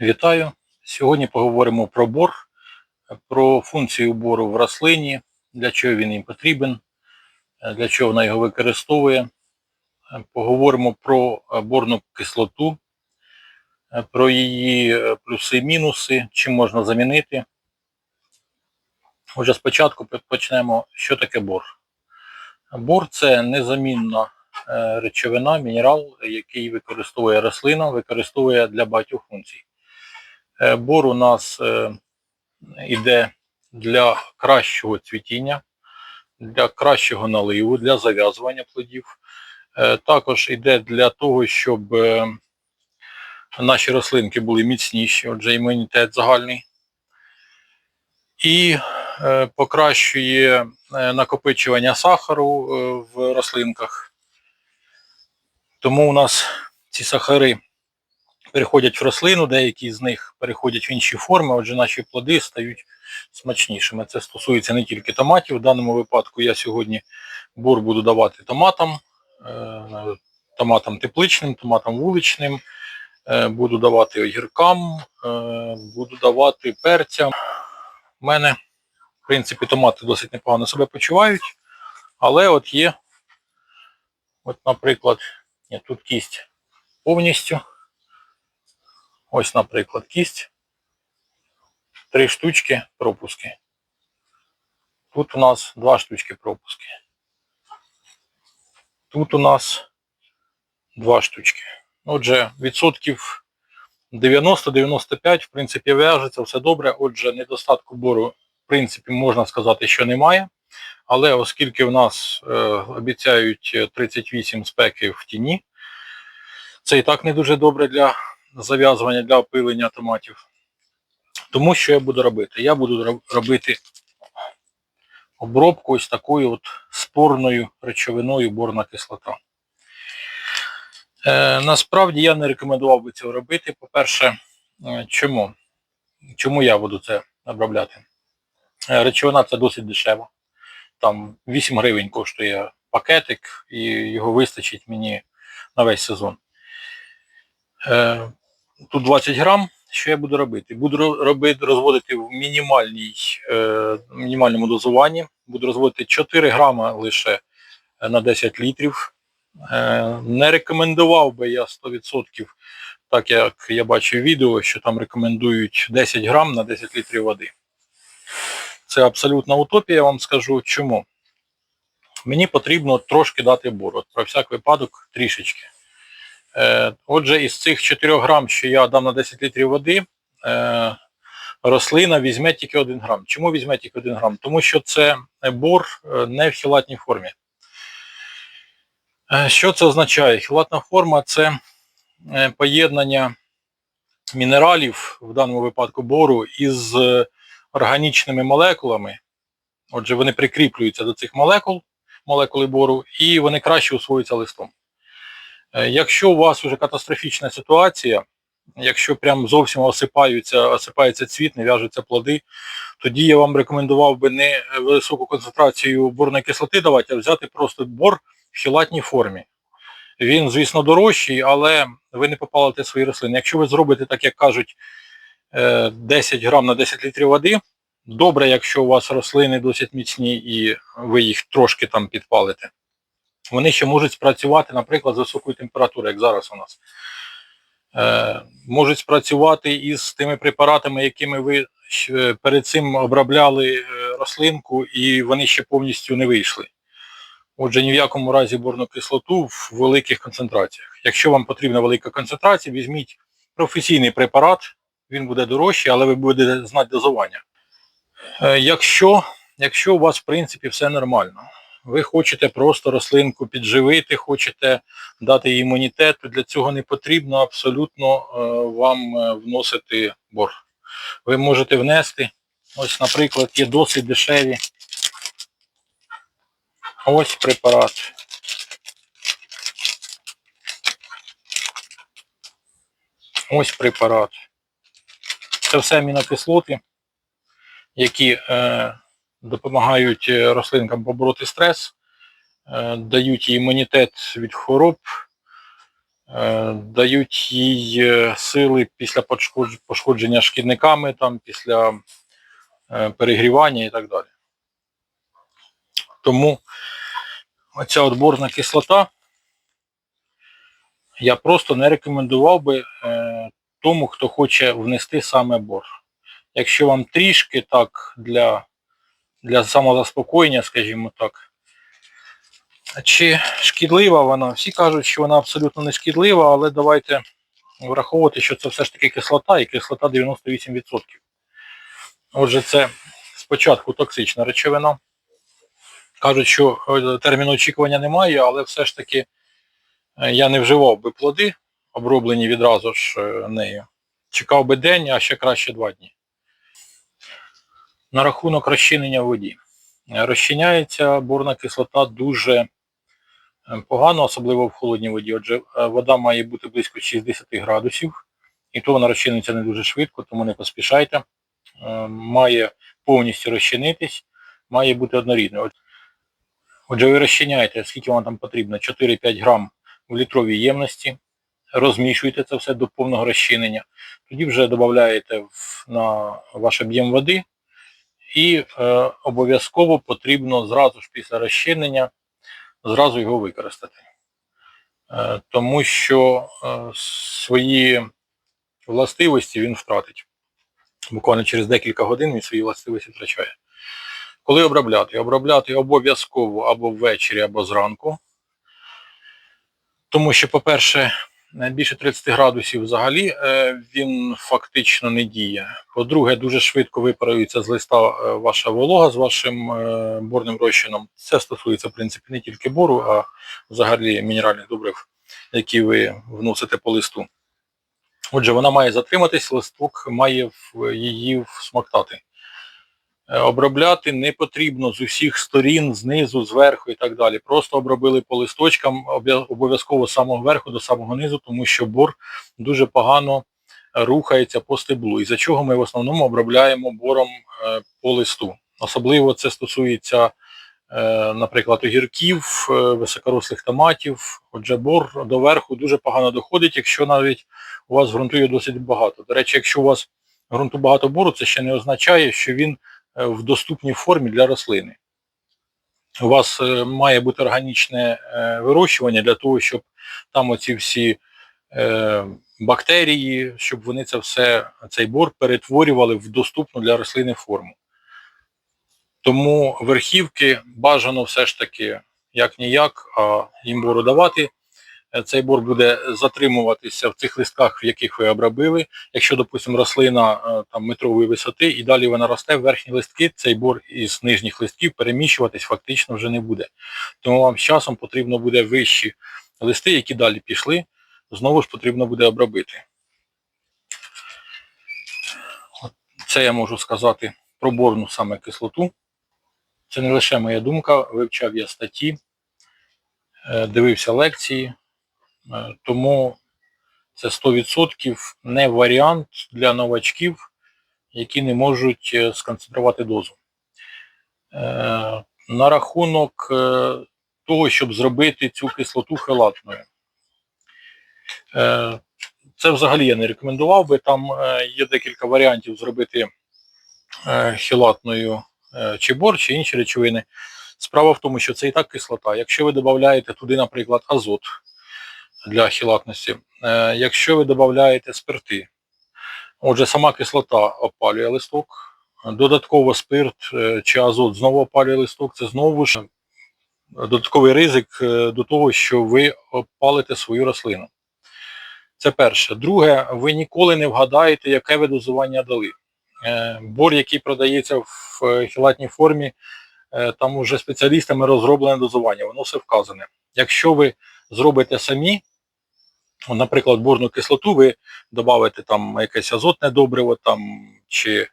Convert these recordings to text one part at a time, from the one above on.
Вітаю! Сьогодні поговоримо про бор, про функцію бору в рослині, для чого він їм потрібен, для чого вона його використовує. Поговоримо про борну кислоту, про її плюси і мінуси, чим можна замінити. Отже, спочатку почнемо, що таке бор. Бор це незамінна е, речовина, мінерал, який використовує рослина, використовує для багатьох функцій. Е, Бор у нас йде для кращого цвітіння, для кращого наливу, для зав'язування плодів. Е, Також йде для того, щоб е, наші рослинки були міцніші, отже, імунітет загальний. І е, покращує е, накопичування сахару е, в рослинках. Тому у нас ці сахари переходять в рослину, деякі з них переходять в інші форми, отже, наші плоди стають смачнішими. Це стосується не тільки томатів. В даному випадку я сьогодні бур буду давати томатам, е, томатам тепличним, томатам вуличним, е, буду давати огіркам, е, буду давати перцям. У мене, в принципі, томати досить непогано себе почувають, але от є, от, наприклад, тут кість повністю. Ось, наприклад, кість. Три штучки пропуски. Тут у нас два штучки пропуски. Тут у нас два штучки. Отже, відсотків 90-95, в принципі, в'яжеться, все добре. Отже, недостатку бору, в принципі, можна сказати, що немає. Але оскільки в нас е, обіцяють 38 спеки в тіні, це і так не дуже добре для зав'язування, для опилення томатів. Тому що я буду робити? Я буду робити обробку ось такою от спорною речовиною борна кислота. Е, насправді я не рекомендував би цього робити. По-перше, е, чому? Чому я буду це обробляти? Е, речовина це досить дешева. Там 8 гривень коштує пакетик і його вистачить мені на весь сезон. Е, тут 20 грам. Що я буду робити? Буду робити, розводити в мінімальній, е, мінімальному дозуванні. Буду розводити 4 грама лише на 10 літрів. Е, не рекомендував би я 100%, так як я бачив відео, що там рекомендують 10 грам на 10 літрів води. Це абсолютна утопія, я вам скажу чому. Мені потрібно трошки дати бору. Про всяк випадок трішечки. Е, отже, із цих 4 грам, що я дам на 10 літрів води, е, рослина візьме тільки 1 грам. Чому візьме тільки 1 грам? Тому що це бор е, не в хілатній формі. Що це означає? Хілатна форма це поєднання мінералів, в даному випадку бору, із органічними молекулами. Отже, вони прикріплюються до цих молекул, молекули бору, і вони краще усвоюються листом. Якщо у вас вже катастрофічна ситуація, якщо прям зовсім осипаються, осипається цвіт, не в'яжуться плоди, тоді я вам рекомендував би не високу концентрацію борної кислоти давати, а взяти просто бор в хілатній формі. Він, звісно, дорожчий, але ви не попалите свої рослини. Якщо ви зробите, так як кажуть, 10 грам на 10 літрів води, добре, якщо у вас рослини досить міцні і ви їх трошки там підпалите вони ще можуть спрацювати, наприклад, з високою температурою, як зараз у нас. Е, Можуть спрацювати із тими препаратами, якими ви перед цим обробляли е, рослинку, і вони ще повністю не вийшли. Отже, ні в якому разі борну кислоту в великих концентраціях. Якщо вам потрібна велика концентрація, візьміть професійний препарат, він буде дорожчий, але ви будете знати дозування. Е, якщо, Якщо у вас, в принципі, все нормально ви хочете просто рослинку підживити, хочете дати їй імунітет, то для цього не потрібно абсолютно е, вам е, вносити бор. Ви можете внести, ось, наприклад, є досить дешеві. Ось препарат. Ось препарат. Це все амінокислоти, які е, допомагають е, рослинкам побороти стрес, е, дають їй імунітет від хвороб, е, дають їй сили після пошкодження шкідниками, там, після перегрівання і так далі. Тому оця отборна кислота я просто не рекомендував би тому, хто хоче внести саме бор. Якщо вам трішки так для, для самозаспокоєння, скажімо так, чи шкідлива вона? Всі кажуть, що вона абсолютно не шкідлива, але давайте враховувати, що це все ж таки кислота і кислота 98%. Отже, це спочатку токсична речовина. Кажуть, що е, терміну очікування немає, але все ж таки е, я не вживав би плоди, оброблені відразу ж е, нею. Чекав би день, а ще краще два дні. На рахунок розчинення в воді. Розчиняється борна кислота дуже е, погано, особливо в холодній воді. Отже, е, вода має бути близько 60 градусів, і то вона розчиниться не дуже швидко, тому не поспішайте. Е, Має повністю розчинитись, має бути однорідною. Отже, ви розчиняєте, скільки вам там потрібно, 4-5 грам в літровій ємності, розмішуєте це все до повного розчинення, тоді вже додаєте на ваш об'єм води, і е, обов'язково потрібно зразу ж після розчинення зразу його використати. Е, тому що е, свої властивості він втратить. Буквально через декілька годин він свої властивості втрачає. Коли обробляти? Обробляти обов'язково або ввечері, або зранку. Тому що, по-перше, більше 30 градусів взагалі е, він фактично не діє. По-друге, дуже швидко випарується з листа е, ваша волога з вашим е, борним розчином. Це стосується, в принципі, не тільки бору, а взагалі мінеральних добрив, які ви вносите по листу. Отже, вона має затриматись, листок має її всмоктати. Е, Обробляти не потрібно з усіх сторін, знизу, зверху і так далі. Просто обробили по листочкам, обов'язково з самого верху до самого низу, тому що бор дуже погано рухається по стеблу. І за чого ми в основному обробляємо бором е, по листу. Особливо це стосується, е, наприклад, огірків, високорослих томатів. Отже, бор до верху дуже погано доходить, якщо навіть у вас ґрунту є досить багато. До речі, якщо у вас ґрунту багато бору, це ще не означає, що він в доступній формі для рослини. У вас е, має бути органічне е, вирощування для того, щоб там оці всі е, бактерії, щоб вони це все, цей бор перетворювали в доступну для рослини форму. Тому верхівки бажано все ж таки як ніяк, а їм бору давати. Е, Цей бор буде затримуватися в цих листках, в яких ви обробили. Якщо, допустимо, рослина е, там метрової висоти і далі вона росте в верхні листки, цей бор із нижніх листків переміщуватись фактично вже не буде. Тому вам з часом потрібно буде вищі листи, які далі пішли, знову ж потрібно буде обробити. Це я можу сказати про борну саме кислоту. Це не лише моя думка, вивчав я статті, е, дивився лекції, тому це 100% не варіант для новачків, які не можуть е, сконцентрувати дозу. Е, На рахунок е, того, щоб зробити цю кислоту хелатною. Е, Це взагалі я не рекомендував би. Там е, є декілька варіантів зробити е, хелатною е, чи бор, чи інші речовини. Справа в тому, що це і так кислота. Якщо ви додаєте туди, наприклад, азот для хілатності, е, якщо ви додаєте спирти, отже, сама кислота опалює листок, додатково спирт е, чи азот знову опалює листок, це знову ж додатковий ризик е, до того, що ви опалите свою рослину. Це перше. Друге, ви ніколи не вгадаєте, яке ви дозування дали. Бор, який продається в хілатній формі, там уже спеціалістами розроблене дозування, воно все вказане. Якщо ви зробите самі, наприклад, борну кислоту, ви додаєте там якесь азотне добриво там, чи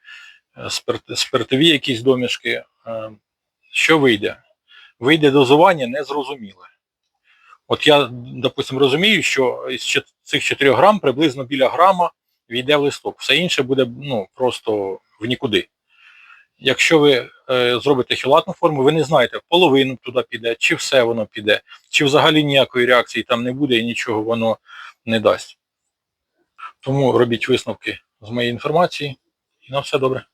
е, спирт, спиртові якісь домішки, е, що вийде? Вийде дозування незрозуміле. От я, допустимо, розумію, що із цих 4 грам приблизно біля грама війде в листок. Все інше буде ну, просто в нікуди. Якщо ви е, зробите хілатну форму, ви не знаєте, половину туди піде, чи все воно піде, чи взагалі ніякої реакції там не буде і нічого воно не дасть. Тому робіть висновки з моєї інформації. І на все добре.